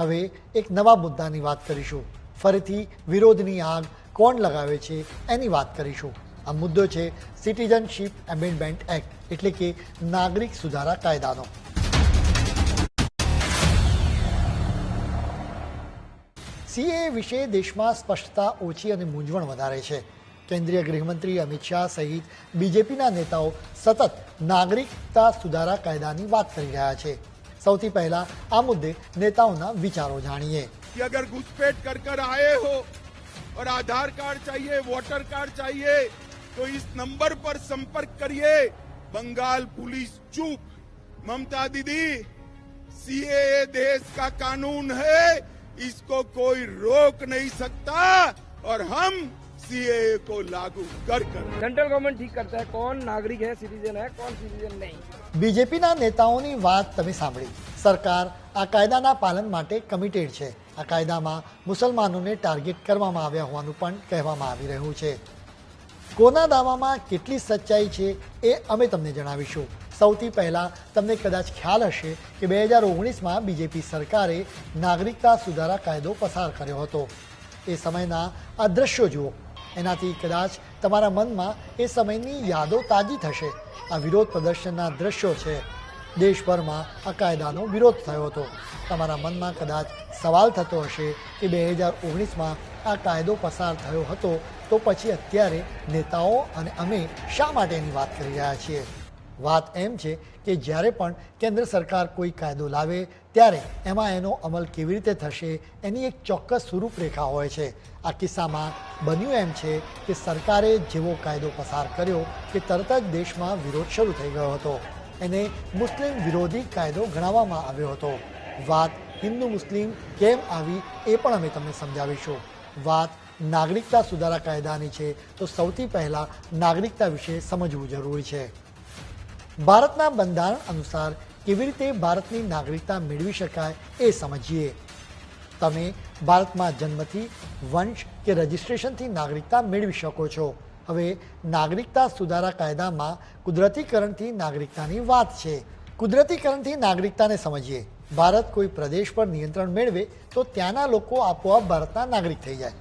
હવે એક નવા મુદ્દાની વાત કરીશું. ફરીથી વિરોધની આગ કોણ લગાવે છે એની વાત કરીશું. આ મુદ્દો છે સિટીઝનશીપ એમેન્ડમેન્ટ એક્ટ એટલે કે નાગરિક સુધારા કાયદાનો. સીએ વિશે દેશમાં સ્પષ્ટતા ઓછી અને મૂંઝવણ વધારે છે. કેન્દ્રીય ગૃહમંત્રી અમિત શાહ સહિત બીજેપીના નેતાઓ સતત નાગરિકતા સુધારા કાયદાની વાત કરી રહ્યા છે. સૌથી પહેલા આ મુદ્દે નેતાઓના વિચારો જાણીએ कि अगर घुसपैठ कर कर आए हो और आधार कार्ड चाहिए वोटर कार्ड चाहिए तो इस नंबर पर संपर्क करिए बंगाल पुलिस चुप ममता दीदी सीएए देश का कानून है इसको कोई रोक नहीं सकता और हम सीएए को लागू कर कर सेंट्रल गवर्नमेंट ठीक करता है कौन नागरिक है सिटीजन है कौन सिटीजन नहीं બીજેપીના નેતાઓની વાત તમે સાંભળી. સરકાર આ કાયદાના પાલન માટે કમિટેડ છે. આ કાયદામાં મુસલમાનોને ટાર્ગેટ કરવામાં આવ્યા હોવાનું પણ કહેવામાં આવી રહ્યું છે. કોના દાવામાં કેટલી સચ્ચાઈ છે એ અમે તમને જણાવીશું. સૌથી પહેલાં તમને કદાચ ખ્યાલ હશે કે બે હજાર ઓગણીસમાં બીજેપી સરકારે નાગરિકતા સુધારા કાયદો પસાર કર્યો હતો. એ સમયના આ દ્રશ્યો જુઓ. એનાથી કદાચ તમારા મનમાં એ સમયની યાદો તાજી થશે. આ વિરોધ પ્રદર્શનના દ્રશ્યો છે. દેશભરમાં આ કાયદાનો વિરોધ થયો હતો. તમારા મનમાં કદાચ સવાલ થતો હશે કે બે હજાર ઓગણીસમાં આ કાયદો પસાર થયો હતો તો પછી અત્યારે નેતાઓ અને અમે શા માટે એની વાત કરી રહ્યા છીએ? વાત એમ છે કે જ્યારે પણ કેન્દ્ર સરકાર કોઈ કાયદો લાવે, ત્યારે એમાં એનો અમલ કેવી રીતે થશે એની એક ચોક્કસ રૂપરેખા હોય છે. આ કિસ્સામાં બન્યું એમ છે કે સરકારે જેવો કાયદો પસાર કર્યો કે તરત જ દેશમાં વિરોધ શરૂ થઈ ગયો હતો. એને મુસ્લિમ વિરોધી કાયદો ગણાવવામાં આવ્યો હતો. વાત હિન્દુ મુસ્લિમ કેમ આવી એ પણ અમે તમને સમજાવીશું. વાત નાગરિકતા સુધારા કાયદાની છે તો સૌથી પહેલાં નાગરિકતા વિશે સમજવું જરૂરી છે. ભારતના બંધારણ અનુસાર કેવી રીતે ભારતની નાગરિકતા મેળવી શકાય એ સમજીએ? તમે ભારતમાં જન્મથી, વંશ કે રજિસ્ટ્રેશનથી નાગરિકતા મેળવી શકો છો. હવે, નાગરિકતા સુધારા કાયદામાં કુદરતીકરણથી નાગરિકતાની વાત છે. કુદરતીકરણથી નાગરિકતાને સમજીએ. ભારત કોઈ પ્રદેશ પર નિયંત્રણ મેળવે તો ત્યાંના લોકો આપોઆપ ભારતના નાગરિક થઈ જાય.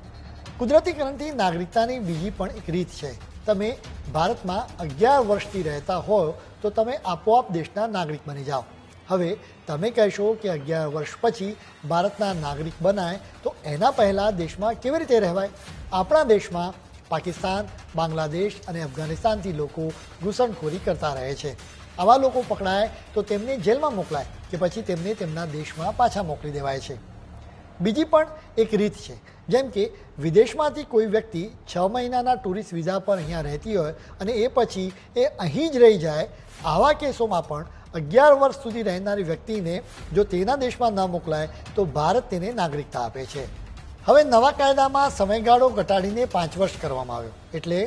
કુદરતીકરણથી નાગરિકતાની બીજી પણ એક રીત છે. તમે ભારતમાં અગિયાર વર્ષથી રહેતા હો તો તમે આપોઆપ દેશના નાગરિક બની જાઓ. હવે તમે કહેશો કે અગિયાર વર્ષ પછી ભારતના નાગરિક બનાય, તો એના પહેલાં દેશમાં કેવી રીતે રહેવાય? આપણા દેશમાં પાકિસ્તાન, બાંગ્લાદેશ અને અફઘાનિસ્તાનથી લોકો ઘૂસણખોરી કરતા રહે છે. આવા લોકો પકડાય તો તેમને જેલમાં મોકલાય, કે પછી તેમને તેમના દેશમાં પાછા મોકલી દેવાય છે. બીજી પણ એક રીત છે. જેમ કે વિદેશમાંથી કોઈ વ્યક્તિ છ મહિનાના ટુરિસ્ટ વિઝા પર અહીંયા રહેતી હોય અને એ પછી એ અહીં જ રહી જાય, આવા કેસોમાં પણ અગિયાર વર્ષ સુધી રહેનારી વ્યક્તિને જો તેના દેશમાં ન મોકલાય, તો ભારત તેને નાગરિકતા આપે છે. હવે નવા કાયદામાં સમયગાળો ઘટાડીને પાંચ વર્ષ કરવામાં આવ્યો. એટલે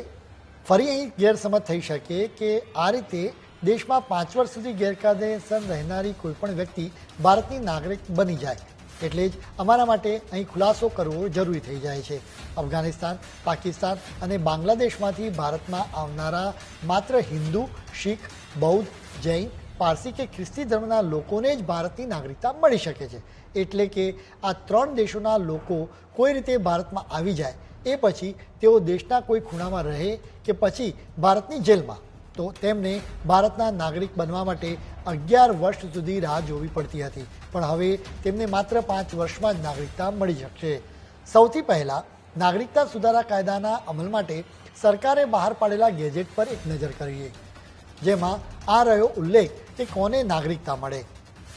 ફરી અહીં ગેરસમજ થઈ શકે કે આ રીતે દેશમાં પાંચ વર્ષ સુધી ગેરકાયદેસર રહેનારી કોઈપણ વ્યક્તિ ભારતની નાગરિક બની જાય. એટલે જ અમારા માટે અહીં ખુલાસો કરવો જરૂરી થઈ જાય છે. અફઘાનિસ્તાન, પાકિસ્તાન અને બાંગ્લાદેશમાંથી ભારતમાં આવનારા માત્ર હિન્દુ, શીખ, બૌદ્ધ, જૈન, પારસી કે ખ્રિસ્તી ધર્મના લોકોને જ ભારતની નાગરિકતા મળી શકે છે. એટલે કે આ ત્રણ દેશોના લોકો કોઈ રીતે ભારતમાં આવી જાય એ પછી તેઓ દેશના કોઈ ખૂણામાં રહે કે પછી ભારતની જેલમાં. તો તેમને ભારતના નાગરિક બનવા માટે અગિયાર વર્ષ સુધી રાહ જોવી પડતી હતી. પણ હવે તેમને માત્ર પાંચ વર્ષમાં જ નાગરિકતા મળી શકશે. સૌથી પહેલાં નાગરિકતા સુધારા કાયદાના અમલ માટે સરકારે બહાર પાડેલા ગેજેટ પર એક નજર કરીએ. જેમાં આ રહ્યો ઉલ્લેખ કે કોને નાગરિકતા મળે.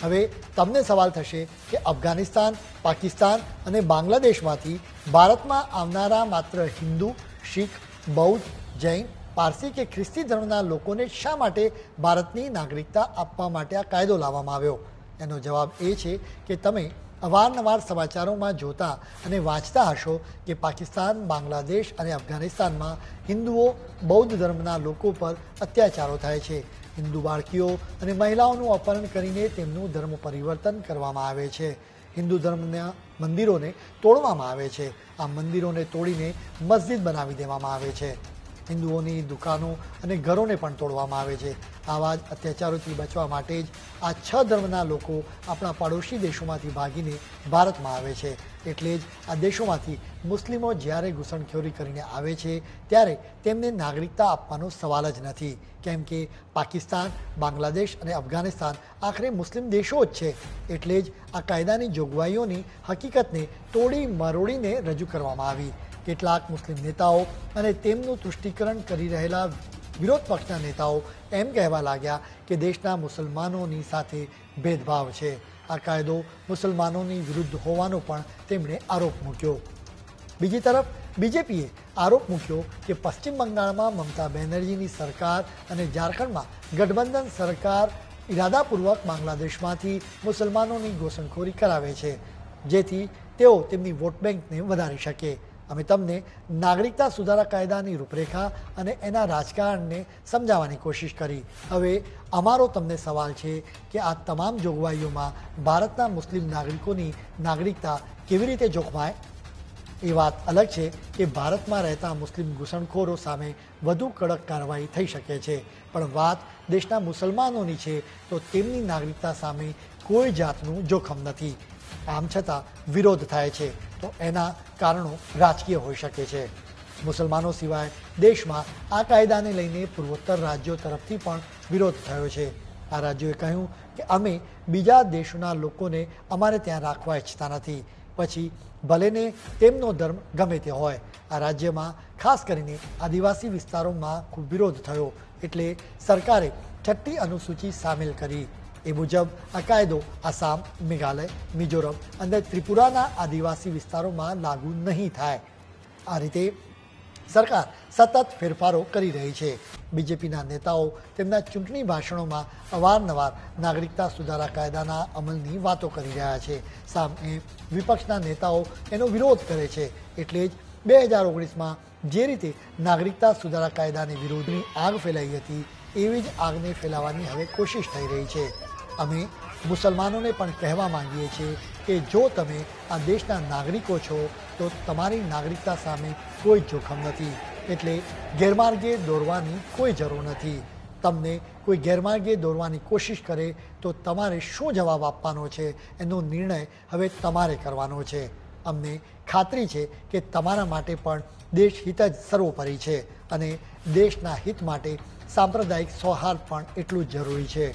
હવે તમને સવાલ થશે કે અફઘાનિસ્તાન, પાકિસ્તાન અને બાંગ્લાદેશમાંથી ભારતમાં આવનારા માત્ર હિન્દુ, શીખ, બૌદ્ધ, જૈન પારસી કે ખ્રિસ્તી ધર્મના લોકોને શા માટે ભારતની નાગરિકતા આપવા માટે આ કાયદો લાવવામાં આવ્યો? એનો જવાબ એ છે કે તમે અવારનવાર સમાચારોમાં જોતા અને વાંચતા હશો કે પાકિસ્તાન, બાંગ્લાદેશ અને અફઘાનિસ્તાનમાં હિન્દુઓ બૌદ્ધ ધર્મના લોકો પર અત્યાચારો થાય છે. હિન્દુ બાળકીઓ અને મહિલાઓનું અપહરણ કરીને તેમનું ધર્મ પરિવર્તન કરવામાં આવે છે. હિન્દુ ધર્મના મંદિરોને તોડવામાં આવે છે. આ મંદિરોને તોડીને મસ્જિદ બનાવી દેવામાં આવે છે. હિન્દુઓની દુકાનો અને ઘરોને પણ તોડવામાં આવે છે. આવા જ અત્યાચારોથી બચવા માટે જ આ છ ધર્મના લોકો આપણા પડોશી દેશોમાંથી ભાગીને ભારતમાં આવે છે. એટલે જ આ દેશોમાંથી મુસ્લિમો જ્યારે ઘૂસણખોરી કરીને આવે છે, ત્યારે તેમને નાગરિકતા આપવાનો સવાલ જ નથી. કેમ કે પાકિસ્તાન, બાંગ્લાદેશ અને અફઘાનિસ્તાન આખરે મુસ્લિમ દેશો જ છે. એટલે જ આ કાયદાની જોગવાઈઓની હકીકતને તોડી મરોડીને રજૂ કરવામાં આવી. કેટલાક મુસ્લિમ નેતાઓ અને તેમનું તુષ્ટિકરણ કરી રહેલા વિરોધ પક્ષના નેતાઓ એમ કહેવા લાગ્યા કે દેશના મુસલમાનોની સાથે ભેદભાવ છે. આ કાયદો મુસલમાનોની વિરુદ્ધ હોવાનો પણ તેમણે આરોપ મૂક્યો. બીજી તરફ, બીજેપીએ આરોપ મૂક્યો કે પશ્ચિમ બંગાળમાં મમતા બેનર્જીની સરકાર અને ઝારખંડમાં ગઠબંધન સરકાર ઇરાદાપૂર્વક બાંગ્લાદેશમાંથી મુસલમાનોની ઘોષણખોરી કરાવે છે, જેથી તેઓ તેમની વોટ બેંકને વધારી શકે. અમે તમને નાગરિકતા સુધારા કાયદાની રૂપરેખા અને એના રાજકારણને સમજાવવાની કોશિશ કરી. હવે અમારો તમને સવાલ છે કે આ તમામ જોગવાઈઓમાં ભારતના મુસ્લિમ નાગરિકોની નાગરિકતા કેવી રીતે જોખમાય? એ વાત અલગ છે કે ભારતમાં રહેતા મુસ્લિમ ઘૂસણખોરો સામે વધુ કડક કાર્યવાહી થઈ શકે છે. પણ વાત દેશના મુસલમાનોની છે, તો તેમની નાગરિકતા સામે કોઈ જાતનું જોખમ નથી. આમ છતાં વિરોધ થાય છે. તો એના કારણો રાજકીય હોઈ શકે છે. મુસલમાનો સિવાય દેશમાં આ કાયદાને લઈને પૂર્વોત્તર રાજ્યો તરફથી પણ વિરોધ થયો છે. આ રાજ્યોએ કહ્યું કે અમે બીજા દેશોના લોકોને અમારે ત્યાં રાખવા ઈચ્છતા નથી. પછી ભલેને તેમનો ધર્મ ગમે તે હોય, આ રાજ્યમાં ખાસ કરીને આદિવાસી વિસ્તારોમાં ખૂબ વિરોધ થયો. એટલે સરકારે છઠ્ઠી અનુસૂચિ સામેલ કરી. એ મુજબ આ કાયદો આસામ, મેઘાલય, મિઝોરમ અને ત્રિપુરાના આદિવાસી વિસ્તારોમાં લાગુ નહીં થાય. આ રીતે સરકાર સતત ફેરફારો કરી રહી છે. બીજેપીના નેતાઓ તેમના ચૂંટણી ભાષણોમાં અવારનવાર નાગરિકતા સુધારા કાયદાના અમલની વાતો કરી રહ્યા છે. સામે વિપક્ષના નેતાઓ એનો વિરોધ કરે છે. એટલે જ બે હજાર ઓગણીસમાં જે રીતે નાગરિકતા સુધારા કાયદાની વિરોધની આગ ફેલાઈ હતી, એવી જ આગને ફેલાવવાની હવે કોશિશ થઈ રહી છે. અમે મુસલમાનોને પણ કહેવા માંગીએ છીએ કે જો તમે આ દેશના નાગરિકો છો, તો તમારી નાગરિકતા સામે કોઈ જોખમ નથી. એટલે ગેરમાર્ગે દોરવાની કોઈ જરૂર નથી. તમને કોઈ ગેરમાર્ગે દોરવાની કોશિશ કરે, તો તમારે શું જવાબ આપવાનો છે? એનો નિર્ણય હવે તમારે કરવાનો છે. અમને ખાતરી છે કે તમારા માટે પણ દેશ હિત જ સર્વોપરી છે અને દેશના હિત માટે સાંપ્રદાયિક સૌહાર્દ પણ એટલું જ જરૂરી છે.